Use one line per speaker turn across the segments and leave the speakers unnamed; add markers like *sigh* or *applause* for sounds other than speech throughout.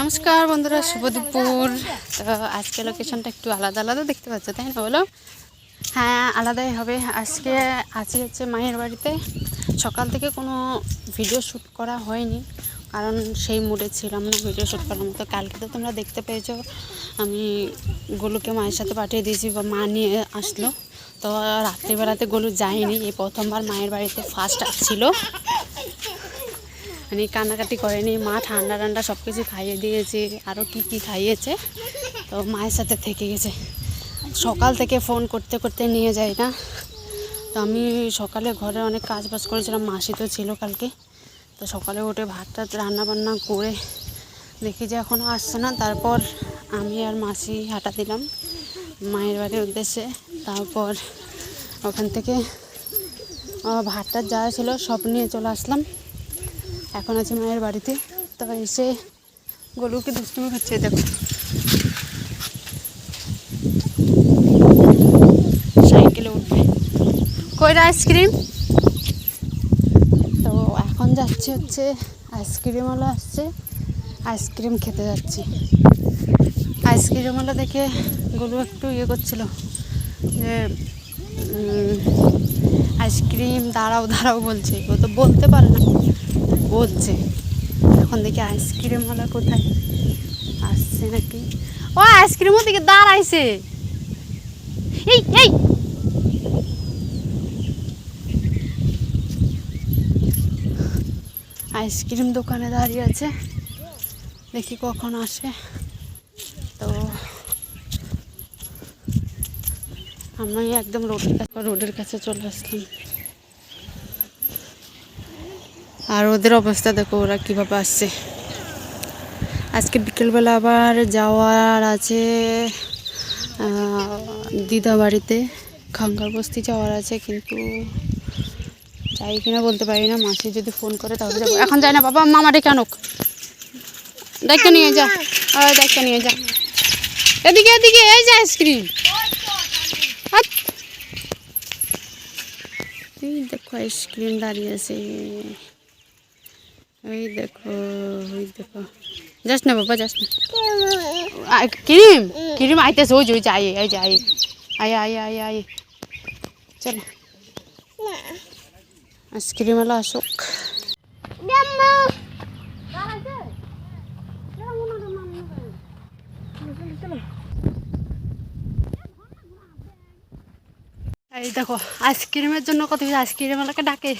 নমস্কার বন্ধুরা, শুভ দুপুর। তো আজকে লোকেশনটা একটু আলাদা আলাদা দেখতে পাচ্ছ, তাই না বলো? হ্যাঁ আলাদাই হবে। আজকে আছি হচ্ছে মায়ের বাড়িতে। সকাল থেকে কোনো ভিডিও শ্যুট করা হয়নি, কারণ সেই মুডে ছিলাম না ভিডিও শ্যুট করার মতো। কালকে তো তোমরা দেখতে পেয়েছ, আমি গোলুকে মায়ের সাথে পাঠিয়ে দিয়েছি, বা মা নিয়ে আসলো। তো রাত্রিবেলাতে গোলু যায়নি, এই প্রথমবার মায়ের বাড়িতে ফার্স্ট আসছিল। মানে কান্নাকাটি করেনি। মা ঠান্ডা ঠান্ডা সব কিছু খাইয়ে দিয়েছে। আরও কি কি খাইয়েছে তো মায়ের সাথে থেকে গেছে। সকাল থেকে ফোন করতে করতে নিয়ে যায় না। তো আমি সকালে ঘরে অনেক কাজ বাজ করেছিলাম মাসি তো ছিল কালকে। তো সকালে উঠে ভাত টাত রান্না বান্না করে দেখি যে এখনও আসছে না। তারপর আমি আর মাসি হাঁটা দিলাম মায়ের বাড়ির উদ্দেশ্যে। তারপর ওখান থেকে আহ, ভাত টাত যা ছিল সব নিয়ে চলে আসলাম। এখন আছে মায়ের বাড়িতে। তো এসে গরুকে দুষ্টুমি হচ্ছে দেখো। সাইকেলে উঠবে। কইরা আইসক্রিম? তো এখন যাচ্ছে হচ্ছে আইসক্রিমওয়ালা আসছে, আইসক্রিম খেতে যাচ্ছি। আইসক্রিমওয়ালা দেখে গরু একটু ইয়ে করছিল যে আইসক্রিম দাঁড়াও দাঁড়াও বলছে। ও তো বলতে পারে না। বলছে, এখন দেখি আইসক্রিম আইসক্রিমওয়ালা কোথায়? আসছে নাকি? ও আইসক্রিমের দিকে দাঁড়াইছে। এই এই! আইসক্রিম দোকানে দাঁড়িয়ে আছে। দেখি কখন আসে। তো, আমি একদম রোডের কাছে রোডের কাছে চলে আসলাম। আর ওদের অবস্থা দেখো, ওরা কীভাবে আসছে। আজকে বিকেলবেলা আবার যাওয়ার আছে দিদা বাড়িতে। খাঙ্গার বস্তি যাওয়ার আছে, কিন্তু যাই কিনা বলতে পারি না, মাসি যদি ফোন করে তাহলে যাব। এখন যাই না, বাবা, মামা ডেকে আনুক। দেখতে নিয়ে যা। দেখতে নিয়ে যা। এদিকে এদিকে, এই যে আইসক্রিম। দেখো, আইসক্রিম দাঁড়িয়ে আছে। ওই দেখো ওই দেখো। যাস না বাবা, যাস না। ক্রিম ক্রিম আইতেছে, ওই যে ওই যে, আয়ে, এই যে, আয়ে। আয়ে আয়ে আয়ে আয়ে। চলো। আইসক্রিম এলা আসুক। এই দেখো, আইসক্রিমের জন্য কত আইসক্রিম এলাকা ডাকে।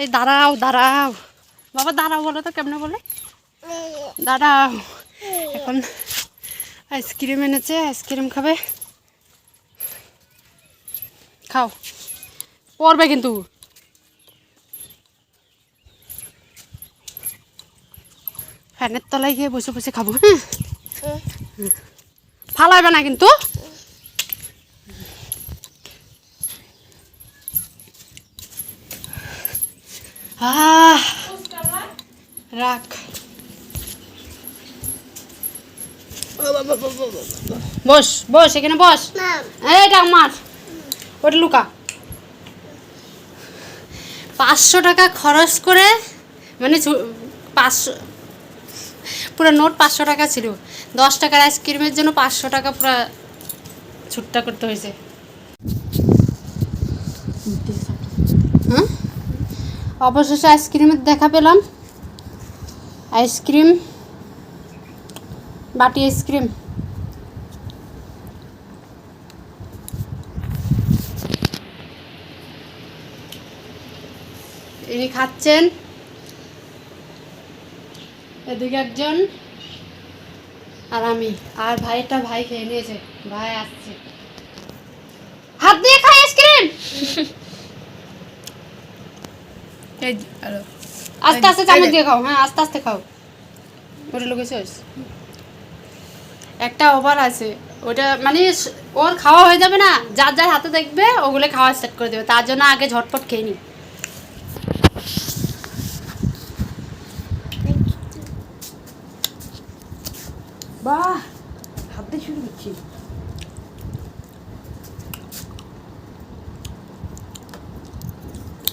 এই দাঁড়াও দাঁড়াও। বাবা, দাঁড়াও বলো তো, কেমনে বলে? দাঁড়াও। এখন আইসক্রিম এনেছে আইসক্রিম খাবে। খাও। পড়বে কিন্তু। ফ্যানের তলায় গিয়ে বসে বসে খাব। হ্যাঁ ফালাইবে না কিন্তু। আহ! রাখ। বস বস এখানে বস। এইটা আমার ওটা লুকা। পাঁচশো টাকা খরচ করে মানে ছু- পাঁচশো পুরো নোট পাঁচশো টাকা ছিল। দশ টাকার আইসক্রিমের জন্য পাঁচশো টাকা পুরো ছুট্টা করতে হয়েছে। হ্যাঁ অবশেষে আইসক্রিমের দেখা পেলাম। আইসক্রিম, বাটি আইসক্রিম। ইনি খাচ্ছেন। এদিকে একজন আর আমি। আর ভাইটা ভাই খেয়ে নিয়েছে। ভাই আসছে। হাত দিয়ে খাই আইসক্রিম। *laughs*
এই হ্যালো।
আস্তে আস্তে চামচ দিয়ে খাও হ্যাঁ আস্তে আস্তে খাও। ওটা লোকে শেষ একটা ওভার আছে ওটা মানে ওর খাওয়া হয়ে যাবে না যার যার হাতে দেখবে ওগুলো খাওয়া স্টার্ট করে দেবে তার জন্য আগে ঝটপট খেয়ে নি।
বাহ ভাবতে শুরু করছি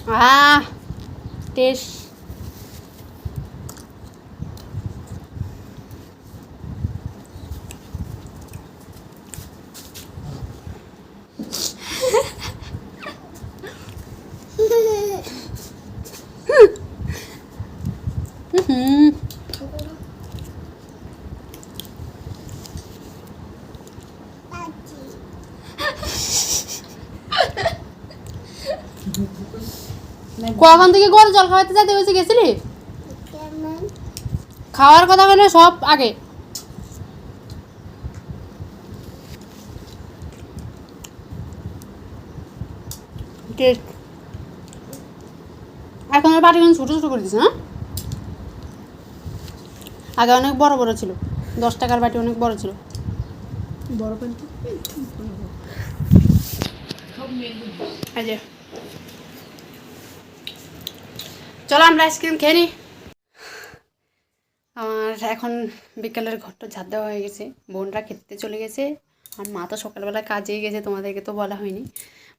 আহ টেস্ট। কখন থেকে ঘরে জল খাওয়াতে যাইতে হয়েছে গেছিলি? খাওয়ার কথা বলে সব আগে। টেস্ট এখন আর বাটি ছোটো ছোটো করে দিছে না আগে অনেক বড় বড় ছিল। দশ টাকার বাটি অনেক বড় ছিল।
বড়
যে। চলো আমরা আইসক্রিম খেয়ে নিই আমার এখন বিকালের ঘরটা ঝাড় দেওয়া হয়ে গেছে। বোনরা খেতে চলে গেছে। আর মা তো সকালবেলা কাজেই গেছে, তোমাদেরকে তো বলা হয়নি।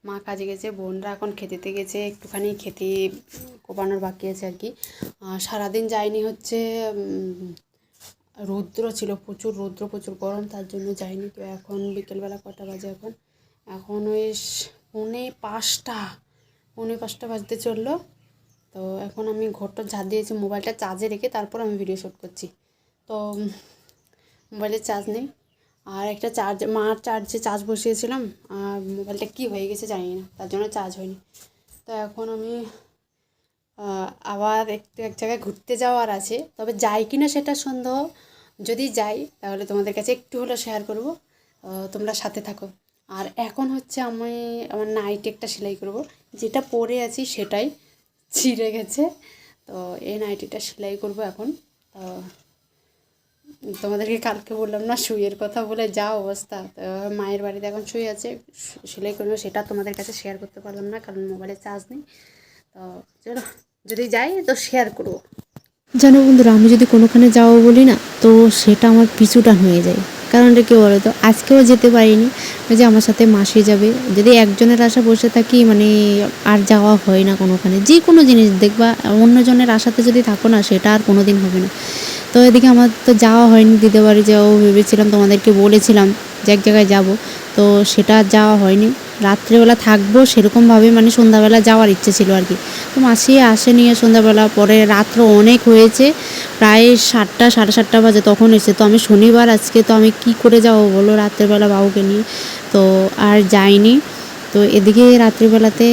মা কাজে গেছে, বোনরা এখন খেতেতে গেছে। একটুখানি খেতে কোপানোর বাকি আছে আর কি। সারাদিন যায়নি হচ্ছে রৌদ্র ছিল প্রচুর, রৌদ্র প্রচুর গরম, তার জন্য যায়নি। তো এখন বিকেলবেলা কটা বাজে এখন? এখন ওই পৌনে পাঁচটা পৌনে পাঁচটা বাজতে চলল। তো এখন আমি ঘরটা ঝাড় দিয়েছি, মোবাইলটা চার্জে রেখে তারপর আমি ভিডিও শ্যুট করছি। তো মোবাইলের চার্জ নেই। আর একটা চার্জ মার চার্জে চার্জ বসিয়েছিলাম, আর মোবাইলটা কী হয়ে গেছে জানি না, তার জন্য চার্জ হয়নি। তো এখন আমি আবার একটু এক জায়গায় ঘুরতে যাওয়ার আছে, তবে যাই কি না সেটা সন্দেহ। যদি যাই, তাহলে তোমাদের কাছে একটু হলেও শেয়ার করব। তোমরা সাথে থাকো। আর এখন হচ্ছে আমি আমার নাইট একটা সেলাই করব, যেটা পরে আছি সেটাই। ছিঁড়ে গেছে। তো এই নাইটিটা সেলাই করব এখন। তো তোমাদেরকে কালকে বললাম না শুয়ের কথা বলে যা অবস্থা। তো মায়ের বাড়িতে এখন শুয়ে আছে, সেলাই করব, সেটা তোমাদের কাছে শেয়ার করতে পারলাম না, কারণ মোবাইলে চার্জ নেই। তো চলো, যদি যাই তো শেয়ার করব।
জানো বন্ধুরা, আমি যদি কোনোখানে যাব বলি না, তো সেটা আমার পিছুটান হয়ে যায়। কারণটা কী বলো তো? আজকেও যেতে পারিনি। যে আমার সাথে মাসি যাবে। যদি একজনের আশা বসে থাকি মানে আর যাওয়া হয় না কোনোখানে। যে কোনো জিনিস দেখবা, অন্যজনের আশাতে যদি থাকো না, সেটা আর কোনো দিন হবে না। তো এদিকে আমার তো যাওয়া হয়নি দিতে বাড়ি যাও ভেবেছিলাম, তোমাদেরকে বলেছিলাম যে এক জায়গায় যাব। তো সেটা যাওয়া হয়নি। রাত্রেবেলা থাকব সেরকমভাবে মানে সন্ধ্যাবেলা যাওয়ার ইচ্ছে ছিল আর কি। তো মাসি আসেনি আর সন্ধ্যাবেলা, পরে রাত্র অনেক হয়েছে, প্রায় সাতটা, সাড়ে সাতটা বাজে তখন এসে। তো আমি শনিবার আজকে, তো আমি কি করে যাব বলো রাত্রেবেলা বাবুকে নিয়ে? তো আর যাইনি। তো এদিকে রাত্রিবেলাতে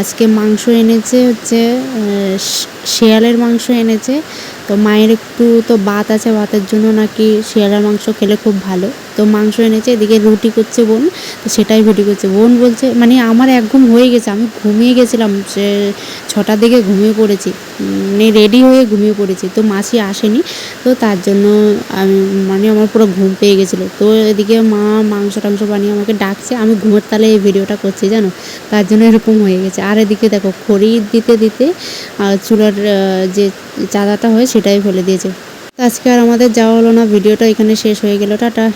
আজকে মাংস এনেছে হচ্ছে শেয়ালের মাংস এনেছে। তো মায়ের একটু তো বাত আছে বাতের জন্য নাকি শেয়ালের মাংস খেলে খুব ভালো। তো মাংস এনেছে, এদিকে রুটি করছে বোন, তো সেটাই রুটি করছে। বোন বলছে মানে আমার এক ঘুম হয়ে গেছে, আমি ঘুমিয়ে গেছিলাম, সে ছটার দিকে ঘুমিয়ে পড়েছি মানে রেডি হয়ে ঘুমিয়ে পড়েছি, তো মাসি আসেনি, তো তার জন্য আমি মানে আমার পুরো ঘুম পেয়ে গেছিল। তো এদিকে মা মাংস টাংস বানিয়ে আমাকে ডাকছে, আমি ঘুমের তালে এই ভিডিওটা করছি, জানো? তার জন্য এরকম হয়ে গেছে। আর এদিকে দেখো, খড়ি দিতে দিতে চুলার যে চাঁদাটা হয়, সেটাই ফেলে দিয়েছে। আজকে আর আমাদের যাওয়া হলো না, ভিডিওটা এখানে শেষ হয়ে গেল, টাটা।